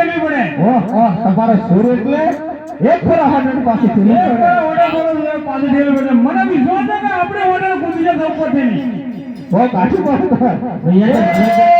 દેવી પડે ઓહ ઓહ તમારે સુર એટલે એક પર હાડન પાસે એક ઓર્ડર કરો દેવી પડે મને વિશ્વાસ છે કે આપણે ઓર્ડર કૂદી જશે ઉપરથી નહીં. બહુ કાઠું પાછું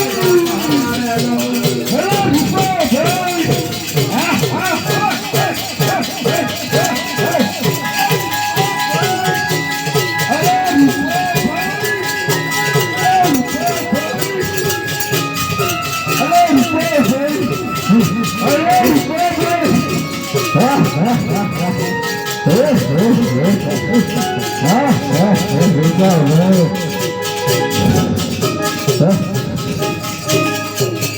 Ah, ah, ah, ah, ah,